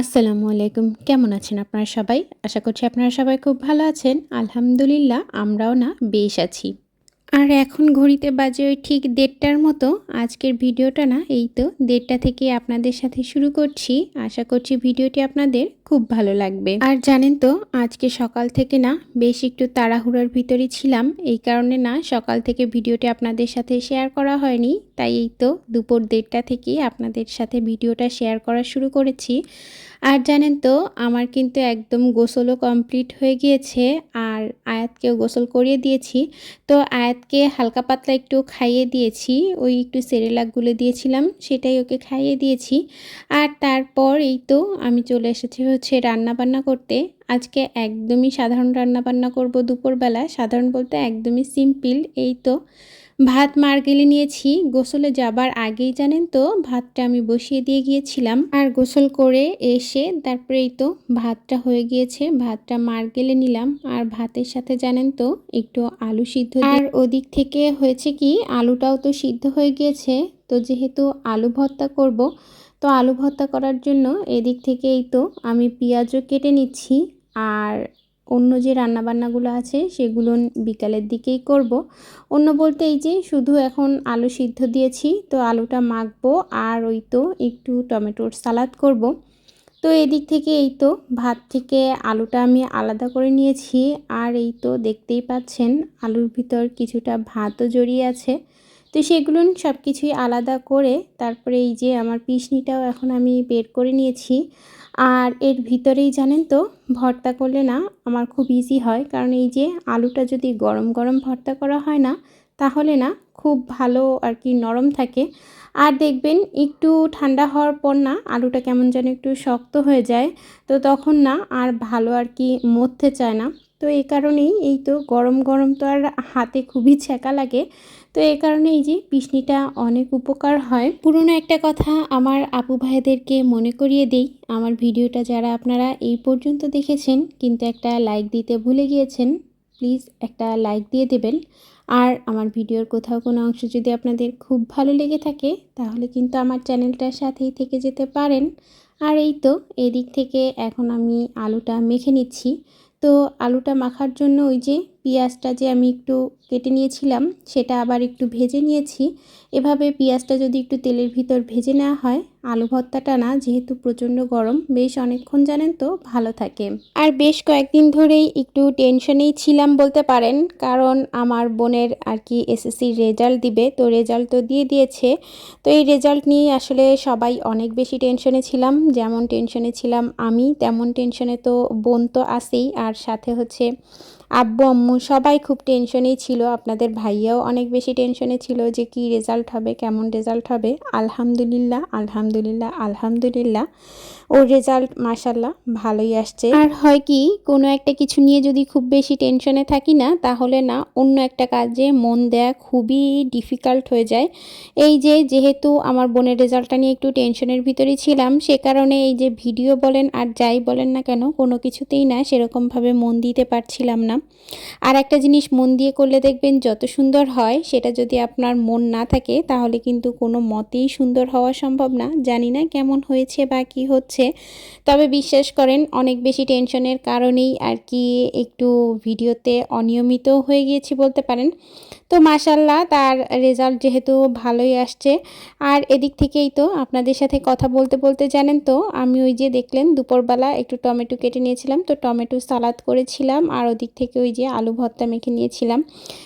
আসসালামু আলাইকুম। কেমন আছেন আপনারা সবাই? আশা করছি আপনারা সবাই খুব ভালো আছেন। আলহামদুলিল্লাহ, আমরাও না বেশ আছি। আর এখন ঘড়িতে বাজে ওই ঠিক দেড়টার মতো। আজকের ভিডিওটা না, এই তো দেড়টা থেকে আপনাদের সাথে শুরু করছি। আশা করছি ভিডিওটি আপনাদের খুব ভালো লাগবে। আর জানেন তো, আজকে সকাল থেকে না বেশ একটু তাড়াহুড়োর ভিতরে ছিলাম। এই কারণে না সকাল থেকে ভিডিওটি আপনাদের সাথে শেয়ার করা হয়নি। তাই এই তো দুপুর দেড়টা থেকে আপনাদের সাথে ভিডিওটা শেয়ার করা শুরু করেছি। আর জানেন তো, আমার কিন্তু একদম গোসলও কমপ্লিট হয়ে গিয়েছে আর আয়াতকেও গোসল করিয়ে দিয়েছি। তো আয়াতকে হালকা পাতলা একটু খাইয়ে দিয়েছি, ওই একটু সেরেলাকগুলো দিয়েছিলাম, সেটাই ওকে খাইয়ে দিয়েছি। আর তারপর এই তো আমি চলে এসেছি হচ্ছে রান্না বান্না করতে, আজকে একদমই সাধারণ রান্না বান্না করব দুপুরবেলা। সাধারণ বলতে একদমই সিম্পল। এই তো ভাত মার গেলে নিয়েছি, গোসলে যাবার আগেই জানেন তো ভাতটা আমি বসিয়ে দিয়ে গিয়েছিলাম। আর গোসল করে এসে তারপরে এই তো ভাতটা হয়ে গিয়েছে, ভাতটা মার গেলে নিলাম। আর ভাতের সাথে জানেন তো একটু আলু সিদ্ধ আর ওদিক থেকে হয়েছে কি, আলুটাও তো সিদ্ধ হয়ে গিয়েছে। তো যেহেতু আলু ভর্তা করব তো আলু ভর্তা করার জন্য এদিক থেকে এই তো আমি পেঁয়াজও কেটে নিচ্ছি আর অন্য যে রান্নাবান্নাগুলো আছে সেগুলো বিকালের দিকেই করব। অন্য বলতে এই যে শুধু এখন আলু সিদ্ধ দিয়েছি, তো আলুটা মাখবো আর ওই তো একটু টমেটোর সালাদ করব। তো এদিক থেকে এই তো ভাত থেকে আলুটা আমি আলাদা করে নিয়েছি আর এই তো দেখতেই পাচ্ছেন আলুর ভিতর কিছুটা ভাতও জড়িয়ে আছে তো সেগুলো সব কিছুই আলাদা করে তারপরে এই যে আমার পিসনিটাও এখন আমি বের করে নিয়েছি। আর এর ভিতরেই জানেন তো, ভর্তা করলে না আমার খুব ইজি হয়। কারণ এই যে আলুটা যদি গরম গরম ভর্তা করা হয় না, তাহলে না খুব ভালো আর কি নরম থাকে। আর দেখবেন একটু ঠান্ডা হওয়ার পর না আলুটা কেমন যেন একটু শক্ত হয়ে যায়। তো তখন না আর ভালো আর কি মরতে চায় না। তো এই কারণেই এই তো গরম গরম তো আর হাতে খুবই ছ্যাঁকা লাগে। তো এই কারণে এই যে পিসনিটা অনেক উপকার হয়। পুরনো একটা কথা আমার আপু ভাইদেরকে মনে করিয়ে দেই। আমার ভিডিওটা যারা আপনারা এই পর্যন্ত দেখেছেন, কিন্তু একটা লাইক দিতে ভুলে গিয়েছেন প্লিজ একটা লাইক দিয়ে দেবেন। আর আমার ভিডিওর কোথাও কোনো অংশ যদি আপনাদের খুব ভালো লেগে থাকে, তাহলে কিন্তু আমার চ্যানেলটার সাথেই থেকে যেতে পারেন। আর এই তো এদিক থেকে এখন আমি আলুটা মেখে নিচ্ছি। তো আলুটা মাখার জন্য ওই যে পেঁয়াজটা যে আমি একটু কেটে নিয়েছিলাম, সেটা আবার একটু ভেজে নিয়েছি। এভাবে পেঁয়াজটা যদি একটু তেলের ভিতর ভেজে নেওয়া হয়, আলু ভর্তাটা না, যেহেতু প্রচণ্ড গরম, বেশ অনেকক্ষণ জানেন তো, ভালো থাকে। আর বেশ কয়েকদিন ধরেই একটু টেনশনেই ছিলাম বলতে পারেন, কারণ আমার বোনের আর কি এসএসসির রেজাল্ট দিবে, তো রেজাল্ট তো দিয়ে দিয়েছে। তো এই রেজাল্ট নিয়ে আসলে সবাই অনেক বেশি টেনশনে ছিলাম, যেমন টেনশনে ছিলাম আমি, তেমন টেনশনে তো বোন তো আসেই আর সাথে হচ্ছে আব্বু আম্মু সবাই খুব টেনশনেই ছিল, আপনাদের ভাইয়াও অনেক বেশি টেনশনে ছিল যে কি রেজাল্ট হবে, কেমন রেজাল্ট হবে। আলহামদুলিল্লাহ আলহামদুলিল্লাহ আলহামদুলিল্লাহ, ওর রেজাল্ট মাসাল্লাহ ভালোই আসছে। আর হয় কি, কোনো একটা কিছু নিয়ে যদি খুব বেশি টেনশনে থাকি না, তাহলে না, অন্য একটা কাজে মন দেয়া খুবই ডিফিকাল্ট হয়ে যায়। এই যে, যেহেতু আমার বোনের রেজাল্টটা নিয়ে একটু টেনশনের ভিতরেই ছিলাম, সে কারণে এই যে ভিডিও বলেন আর যাই বলেন না কেন, কোনো কিছুতেই না সেরকমভাবে মন দিতে পারছিলাম না। আর একটা জিনিস মন দিয়ে করলে দেখবেন যত সুন্দর হয়, সেটা যদি আপনার মন না থাকে, তাহলে কিন্তু কোনো মতেই সুন্দর হওয়া সম্ভব না। জানি না কেমন হয়েছে বা কি হচ্ছে। তবে বিশ্বাস করেন, অনেক বেশি টেনশনের কারণেই আর কি একটু ভিডিওতে অনিয়মিত হয়ে গিয়েছি বলতে পারেন। তো মাসাল্লাহ তার রেজাল্ট যেহেতু ভালোই আসছে। আর এদিক থেকেই তো আপনাদের সাথে কথা বলতে বলতে জানেন তো, আমি ওই যে দেখলেন দুপুরবেলা একটু টমেটো কেটে নিয়েছিলাম। তো টমেটো সালাদ করেছিলাম, আর ওদিক থেকে ওই যে আলু ভর্তা মেখে নিয়েছিলাম।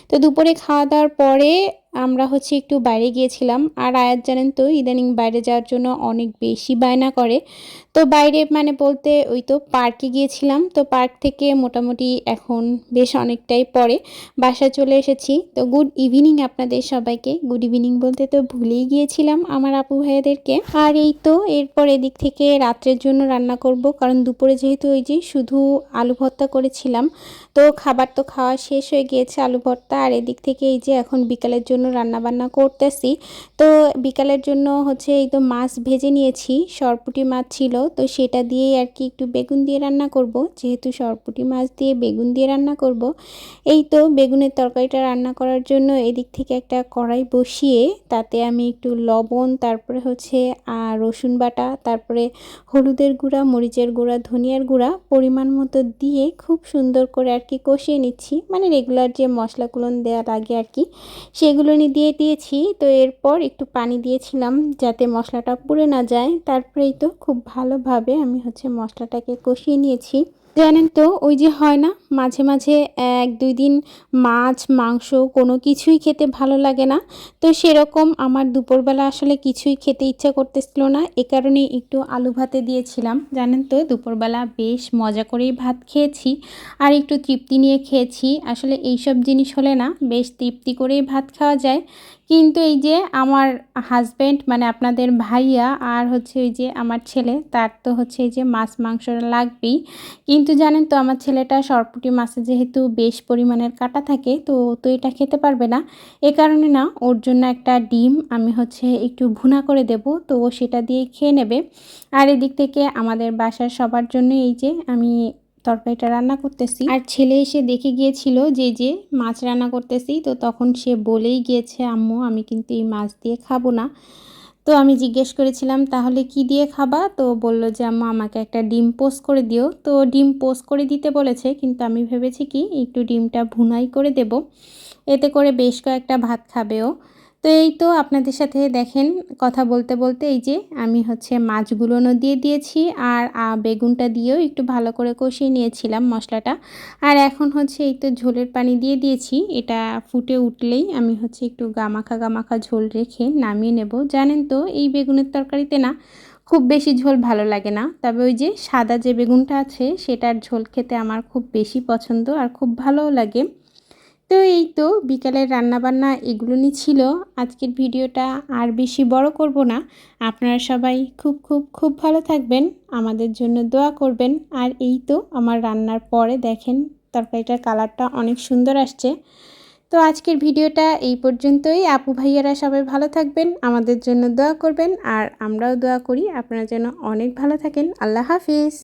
তো দুপুরে খাওয়া দাওয়ার পরে আমরা হচ্ছে একটু বাইরে গিয়েছিলাম আর আয়াত জানেন তো, ইদানিং বাইরে যাওয়ার জন্য অনেক বেশি বায়না করে। তো বাইরে মানে বলতে ওই তো পার্কে গিয়েছিলাম, তো পার্ক থেকে মোটামুটি এখন বেশ অনেকটাই পরে বাসায় চলে এসেছি। তো গুড ইভিনিং আপনাদের সবাইকে। গুড ইভিনিং বলতে তো ভুলেই গিয়েছিলাম আমার আপু ভাইয়াদেরকে। আর এই তো এরপর এদিক থেকে রাত্রের জন্য রান্না করব, কারণ দুপুরে যেহেতু ওই যে শুধু আলু ভর্তা করেছিলাম, তো খাবার তো খাওয়া শেষ হয়ে গিয়েছে আলু ভর্তা। আর এদিক থেকে এই যে এখন বিকালের জন্য জন্য রান্নাবান্না করতেছি। তো বিকালের জন্য হচ্ছে এই তো মাছ ভেজে নিয়েছি, সরপুটি মাছ ছিল। তো সেটা দিয়েই আর কি একটু বেগুন দিয়ে রান্না করব। যেহেতু সরপুটি মাছ দিয়ে বেগুন দিয়ে রান্না করব। এই তো বেগুনের তরকারিটা রান্না করার জন্য এদিক থেকে একটা কড়াই বসিয়ে তাতে আমি একটু লবণ, তারপরে হচ্ছে আর রসুন বাটা, তারপরে হলুদের গুঁড়া, মরিচের গুঁড়া, ধনিয়ার গুঁড়া পরিমাণ মতো দিয়ে খুব সুন্দর করে আর কি কষিয়ে নিচ্ছি। মানে রেগুলার যে মশলাগুলো দেওয়া লাগে আর কি, সেগুলো নিয়ে দিয়ে দিয়েছি, তো এরপর একটু পানি দিয়েছিলাম যাতে মশলাটা পুড়ে না যায়। তারপরেই তো খুব ভালোভাবে আমি হচ্ছে মশলাটাকে কষিয়ে নিয়েছি। জানেন তো, ওই যে হয় না, মাঝে মাঝে এক, দুই দিন মাছ, মাংস কোনো কিছুই খেতে ভালো লাগে না। তো সেরকম আমার দুপুরবেলা আসলে কিছুই খেতে ইচ্ছা করতেছিল না, এ কারণে একটু আলু ভাতে দিয়েছিলাম। জানেন তো, দুপুরবেলা বেশ মজা করেই ভাত খেয়েছি আর একটু তৃপ্তি নিয়ে খেয়েছি। আসলে এইসব জিনিস হলে না বেশ তৃপ্তি করেই ভাত খাওয়া যায়। কিন্তু এই যে আমার হাজব্যান্ড মানে আপনাদের ভাইয়া আর হচ্ছে ওই যে আমার ছেলে, তার তো হচ্ছে এই যে মাছ মাংসটা লাগবেই। কিন্তু জানেন তো আমার ছেলেটা সরপুটি মাছে যেহেতু বেশ পরিমাণের কাটা থাকে, তো তো এটা খেতে পারবে না। এ কারণে না ওর জন্য একটা ডিম আমি হচ্ছে একটু ভুনা করে দেব, তো ও সেটা দিয়ে খেয়ে নেবে। আর এদিক থেকে আমাদের বাসার সবার জন্য এই যে আমি তরকারিটা রান্না করতেছি। আর ছেলে এসে দেখে গিয়েছিল যে যে মাছ রান্না করতেছি, তো তখন সে বলেই গিয়েছে, আম্মু, আমি কিন্তু এই মাছ দিয়ে খাব না। তো আমি জিজ্ঞেস করেছিলাম, তাহলে কি দিয়ে খাবা? তো বলল যে, আম্মু, আমাকে একটা ডিম পোস্ট করে দিও। তো ডিম পোস্ট করে দিতে বলেছে, কিন্তু আমি ভেবেছি কি, একটু ডিমটা ভুনাই করে দেব। এতে করে বেশ কয়েকটা ভাত খাবেও তো এই তো আপনাদের সাথে দেখেন কথা বলতে বলতে এই যে আমি হচ্ছে মাছগুলোও দিয়ে দিয়েছি আর বেগুনটা দিয়েও একটু ভালো করে কষিয়ে নিয়েছিলাম মশলাটা। আর এখন হচ্ছে এই তো ঝোলের পানি দিয়ে দিয়েছি। এটা ফুটে উঠলেই আমি হচ্ছে একটু গামাখা গামাখা ঝোল রেখে নামিয়ে নেব। জানেন তো এই বেগুনের তরকারিতে না খুব বেশি ঝোল ভালো লাগে না। তবে ওই যে সাদা যে বেগুনটা আছে সেটার ঝোল খেতে আমার খুব বেশি পছন্দ আর খুব ভালোও লাগে। তো এই তো বিকালের রান্নাবান্না এগুলোই ছিল। আজকের ভিডিওটা আর বেশি বড় করব না। আপনারা সবাই খুব খুব খুব ভালো থাকবেন, আমাদের জন্য দোয়া করবেন। আর এই তো আমার রান্নার পরে দেখেন তরকারিটার কালারটা অনেক সুন্দর আসছে। তো আজকের ভিডিওটা এই পর্যন্তই। আপু ভাইয়ারা সবাই ভালো থাকবেন, আমাদের জন্য দোয়া করবেন। আর আমরাও দোয়া করি। আপনারা যেন অনেক ভালো থাকেন। আল্লাহ হাফিজ।